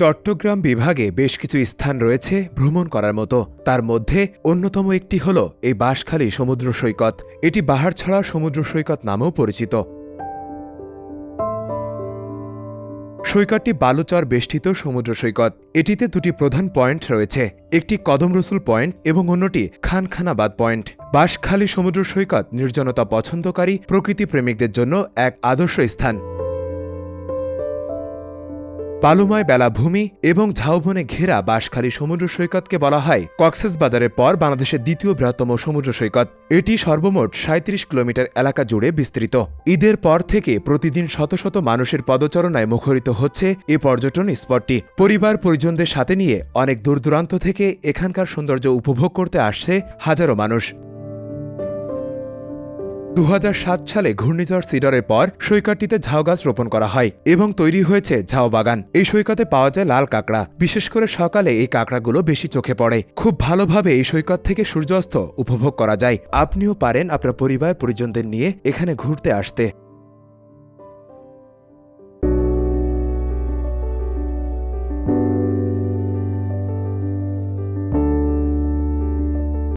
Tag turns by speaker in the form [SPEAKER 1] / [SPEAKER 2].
[SPEAKER 1] চট্টগ্রাম বিভাগে বেশ কিছু স্থান রয়েছে ভ্রমণ করার মতো। তার মধ্যে অন্যতম একটি হল এই বাঁশখালী সমুদ্র সৈকত। এটি বাহারছড়া সমুদ্র সৈকত নামেও পরিচিত। সৈকতটি বালুচর বেষ্টিত সমুদ্র সৈকত। এটিতে দুটি প্রধান পয়েন্ট রয়েছে, একটি কদম রসুল পয়েন্ট এবং অন্যটি খানখানাবাদ পয়েন্ট। বাঁশখালী সমুদ্র সৈকত নির্জনতা পছন্দকারী প্রকৃতি প্রেমিকদের জন্য এক আদর্শ স্থান। বালুময় বেলাভূমি এবং ঝাউবনে ঘেরা বাঁশখালী সমুদ্র সৈকতকে বলা হয় কক্সেস বাজারের পর বাংলাদেশের দ্বিতীয় বৃহত্তম সমুদ্র সৈকত। এটি সর্বমোট সাঁত্রিশ কিলোমিটার এলাকা জুড়ে বিস্তৃত। ঈদের পর থেকে প্রতিদিন শত শত মানুষের পদচারণায় মুখরিত হচ্ছে এ পর্যটন স্পটটি। পরিবার পরিজনদের সাথে নিয়ে অনেক দূর দূরান্ত থেকে এখানকার সৌন্দর্য উপভোগ করতে আসছে হাজারো মানুষ। দু হাজার সাত সালে ঘূর্ণিঝড় সিডরের পর সৈকতটিতে ঝাউ গাছ রোপণ করা হয় এবং তৈরি হয়েছে ঝাউ বাগান। এই সৈকতে পাওয়া যায় লাল কাঁকড়া। বিশেষ করে সকালে এই কাঁকড়াগুলো বেশি চোখে পড়ে। খুব ভালোভাবে এই সৈকত থেকে সূর্যাস্ত উপভোগ করা যায়। আপনিও পারেন আপনার পরিবার পরিজনদের নিয়ে এখানে ঘুরতে আসতে।